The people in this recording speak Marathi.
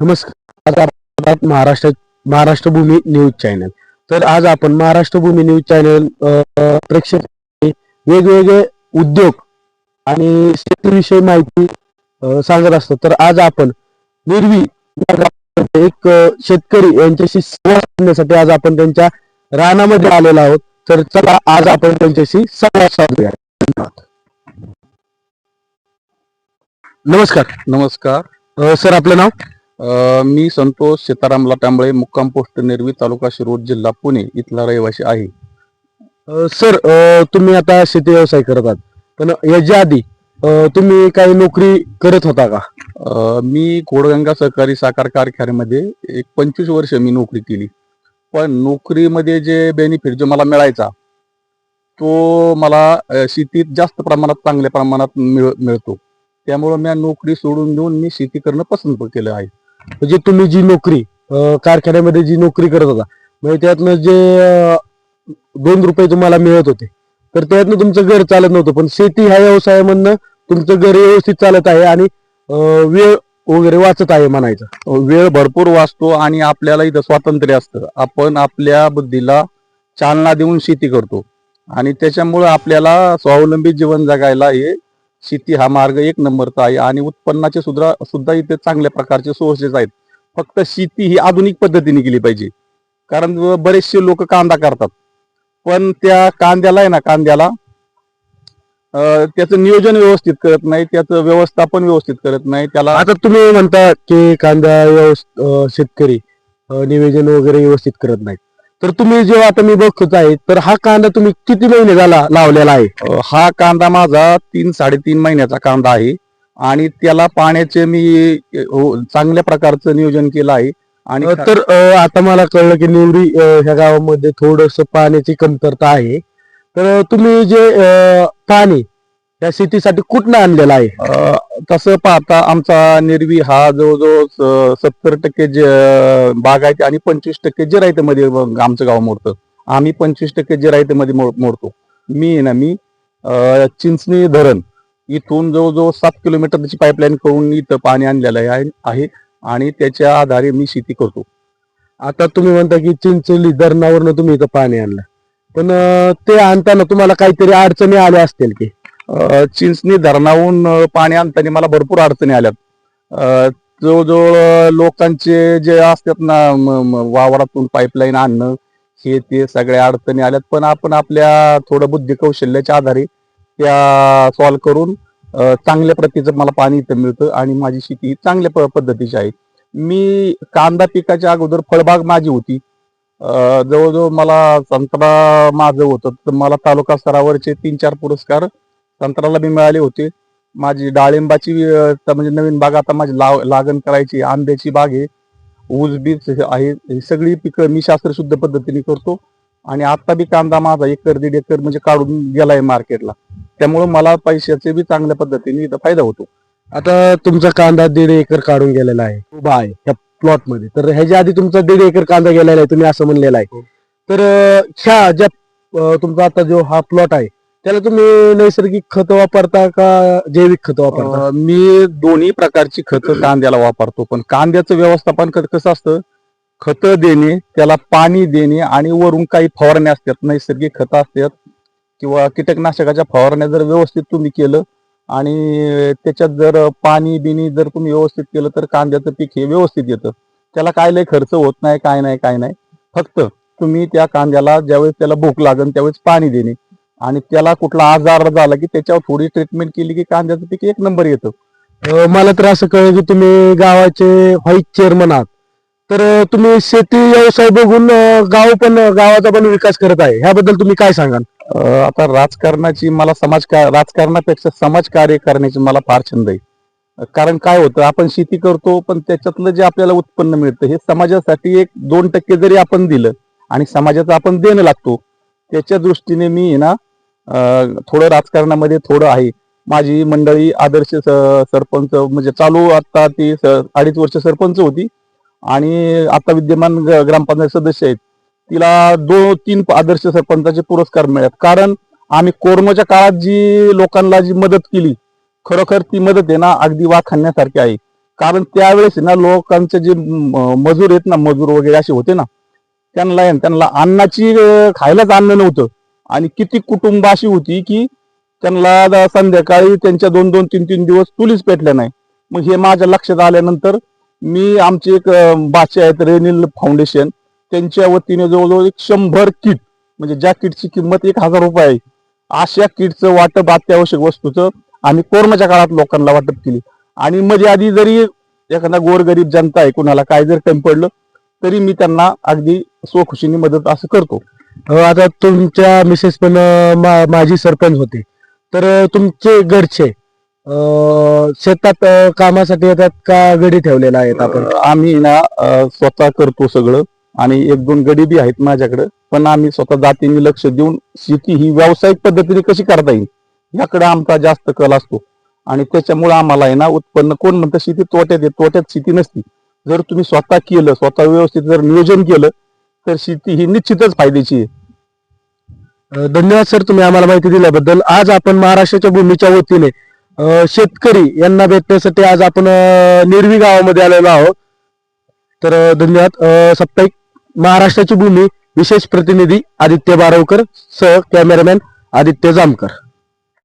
नमस्कार. महाराष्ट्र महाराष्ट्र भूमी न्यूज चॅनल तर आज आपण महाराष्ट्र भूमी न्यूज चॅनल प्रेक्षक वेगवेगळे उद्योग आणि शेतीविषयी माहिती सांगत असतो. तर आज आपण निर्वी एक शेतकरी यांच्याशी संवाद साधण्यासाठी आज आपण त्यांच्या रानामध्ये आलेलो आहोत. तर चला आज आपण त्यांच्याशी संवाद साधूया. धन्यवाद. नमस्कार. नमस्कार. सर आपलं नाव? मी संतोष सीताराम लाटांबळे मुक्काम पोस्ट निर्वी तालुका शिरोड जिल्हा पुणे इथला रहिवासी आहे. सर तुम्ही आता शेती व्यवसाय करत आहात. पण याच्या आधी तुम्ही काही नोकरी करत होता का? मी कोडगंगा सहकारी साखर कारखान्यामध्ये एक पंचवीस वर्ष मी नोकरी केली. पण नोकरीमध्ये जे बेनिफिट जो मला मिळायचा तो मला शेतीत जास्त प्रमाणात चांगल्या प्रमाणात मिळ मिळतो. त्यामुळं मी नोकरी सोडून देऊन मी शेती करणं पसंत केलं आहे. म्हणजे तुम्ही जी नोकरी कारखान्यामध्ये जी नोकरी करत होता म्हणजे त्यातनं जे दोन रुपये तुम्हाला मिळत होते तर त्यातनं तुमचं घर चालत नव्हतं पण शेती ह्या व्यवसायामधनं तुमचं घर व्यवस्थित चालत आहे आणि वेळ वगैरे वाचत आहे म्हणायचं. वेळ भरपूर वाचतो आणि आपल्याला इथं स्वातंत्र्य असतं. आपण आपल्या बुद्धीला चालना देऊन शेती करतो. आणि त्याच्यामुळं आपल्याला स्वावलंबी जीवन जगायला हे शेती हा मार्ग एक नंबरचा आहे आणि उत्पन्नाचे सुद्धा सुद्धा इथे चांगल्या प्रकारचे सोर्सेस आहेत. फक्त शेती ही आधुनिक पद्धतीने केली पाहिजे. कारण बरेचसे लोक कांदा करतात. पण त्या कांद्याला आहे ना कांद्याला त्याचं नियोजन व्यवस्थित करत नाही त्याचं व्यवस्थापन व्यवस्थित करत नाही त्याला आता तुम्ही म्हणता की कांदा व्यवस्थ शेतकरी नियोजन वगैरे व्यवस्थित करत नाही तर तुम्ही जेव्हा आता मी बघत आहे तर हा कांदा तुम्ही किती महिने झाला लावलेला आहे? हा कांदा माझा तीन साडेतीन महिन्याचा कांदा आहे. आणि त्याला पाण्याचे मी हो, चांगल्या प्रकारचं नियोजन केलं आहे. आणि तर आता मला कळलं की निवरी अ, ह्या गावामध्ये थोडस पाण्याची कमतरता आहे. तर तुम्ही जे पाणी त्या शेतीसाठी कुठनं आणलेला आहे? तसं पाहता आमचा निर्वी हा जवळजवळ सत्तर टक्के जे बाग आहे आणि पंचवीस टक्के जिरायतीमध्ये आमचं गाव मोडतं. आम्ही पंचवीस टक्के जिरायतीमध्ये मध्ये मोडतो. मी ना मी अ, चिंचणी धरण इथून जवळजवळ सात किलोमीटरची पाईपलाईन करून इथं पाणी आणलेलं आहे आणि त्याच्या आधारे मी शेती करतो. आता तुम्ही म्हणता की चिंचोली धरणावरनं तुम्ही इथं पाणी आणलं. पण ते आणताना तुम्हाला काहीतरी अडचणी आल्या असतील की? चिंचणी धरणाहून पाणी आणताना मला भरपूर अडचणी आल्यात. जवळजवळ लोकांचे जे असतात ना वावरातून पाईपलाईन आणणं हे ते सगळ्या अडचणी आल्यात. पण आपण आपल्या थोडं बुद्धी कौशल्याच्या आधारे त्या सॉल्व्ह करून चांगल्या प्रतीचं मला पाणी इथं मिळतं आणि माझी शेती ही चांगल्या प- पद्धतीची आहे. मी कांदा पिकाच्या अगोदर फळबाग माझी होती. जवळजवळ मला संत्रा माझं होतं. तर मला तालुका स्तरावरचे तीन चार पुरस्कार संत्राला बी मिळाले होते. माझी डाळिंबाची म्हणजे नवीन बाग आता माझी लाव लागण करायची आंब्याची बाग आहे. ऊस बीज आहे ही सगळी पिकं मी शास्त्रशुद्ध पद्धतीने करतो. आणि आता बी कांदा माझा एकर दीड एकर म्हणजे काढून गेलाय मार्केटला. त्यामुळे मला पैशाचे बी चांगल्या पद्धतीने इथं फायदा होतो. आता तुमचा कांदा दीड एकर काढून गेलेला आहे. उभा आहे ह्या प्लॉटमध्ये तर ह्याच्या आधी तुमचा दीड एकर कांदा गेलेला आहे तुम्ही असं म्हणलेला आहे. तर ह्या ज्या तुमचा आता जो हा प्लॉट आहे त्याला तुम्ही नैसर्गिक खत वापरता का जैविक खत वापरता? अं, मी दोन्ही प्रकारची खतं कांद्याला वापरतो पण कांद्याचं व्यवस्थापन क- कसं असतं? खतं देणे त्याला पाणी देणे आणि वरून काही फवारण्या असतात नैसर्गिक खतं असतात किंवा कीटकनाशकाच्या फवारण्या जर व्यवस्थित तुम्ही केलं आणि त्याच्यात जर पाणी बिनी जर तुम्ही व्यवस्थित केलं तर कांद्याचं पीक हे व्यवस्थित येतं. त्याला काय लय खर्च होत नाही काय नाही काय नाही. फक्त तुम्ही त्या कांद्याला ज्यावेळेस त्याला भूक लागेल त्यावेळेस पाणी देणे. आणि त्याला कुठला आजार झाला की त्याच्यावर थोडी ट्रीटमेंट केली की कांद्याचं पीक एक नंबर येतं. मला तर असं कळलं की तुम्ही गावाचे व्हाईस चेअरमन आहात. तर तुम्ही शेती व्यवसाय बघून गाव पण गावाचा पण विकास करत आहे. ह्याबद्दल तुम्ही काय सांगाल? आता राजकारणाची मला समाज राजकारणापेक्षा समाजकार्य करण्याची मला फार छंद आहे. कारण काय होतं आपण शेती करतो पण त्याच्यातलं जे आपल्याला उत्पन्न मिळतं हे समाजासाठी एक दोन टक्के जरी आपण दिलं आणि समाजाचं आपण देणं लागतो त्याच्या दृष्टीने मी ना थोडं राजकारणामध्ये थोडं आहे. माझी मंडळी आदर्श सरपंच म्हणजे चालू आता ती अडीच वर्ष सरपंच होती. आणि आता विद्यमान ग्रामपंचायत सदस्य आहेत. तिला दोन तीन आदर्श सरपंचाचे पुरस्कार मिळत कारण आम्ही कोरोनाच्या काळात जी लोकांना जी मदत केली खरोखर ती मदत आहे ना अगदी वा खाण्यासारखी आहे. कारण त्यावेळेस ना लोकांचे जे मजूर आहेत ना मजूर वगैरे असे होते ना त्यांना त्यांना अन्नाची खायलाच अन्न नव्हतं. आणि किती कुटुंब अशी होती की त्यांना संध्याकाळी त्यांच्या दोन दोन तीन तीन दिवस चुलीच पेटल्या नाही. मग हे माझ्या लक्षात आल्यानंतर मी आमचे एक बाचे आहेत रेनिल फाउंडेशन. त्यांच्या वतीने जवळजवळ एक शंभर किट म्हणजे ज्या किटची किंमत एक हजार रुपये आहे अशा किटचं वाटप अत्यावश्यक वस्तूचं आम्ही कोरोनाच्या काळात लोकांना वाटप केली. आणि मध्ये आधी जरी एखादा गोरगरीब जनता आहे कुणाला काय जर कमी पडलं तरी मी त्यांना अगदी स्वखुशीने मदत असं करतो. आता तुमच्या मिसेस पण माझी मा- सरपंच होते. तर तुमचे घरचे शेतात कामासाठी येतात का गडी ठेवलेला आहेत आपण? आम्ही ना स्वतः करतो सगळं आणि एक दोन गडी बी आहेत माझ्याकडे. पण आम्ही स्वतः जातीने लक्ष देऊन शेती ही व्यावसायिक पद्धतीने कशी करता येईल याकडे आमचा जास्त कल असतो. आणि त्याच्यामुळे आम्हाला आहे ना उत्पन्न कोण म्हणतं शेती तोट्यात आहे तोट्यात शेती नसती. जर तुम्ही स्वतः केलं स्वतः व्यवस्थित जर नियोजन केलं तर शेती ही निश्चितच फायद्याची आहे. धन्यवाद सर तुम्ही आम्हाला माहिती दिल्याबद्दल. आज आपण महाराष्ट्राच्या भूमीच्या वतीने शेतकरी यांना भेटण्यासाठी आज आपण निर्वी गावामध्ये आलेलो आहोत. तर धन्यवाद. साप्ताहिक महाराष्ट्राची भूमी विशेष प्रतिनिधी आदित्य बारवकर सह कॅमेरामॅन आदित्य जामकर.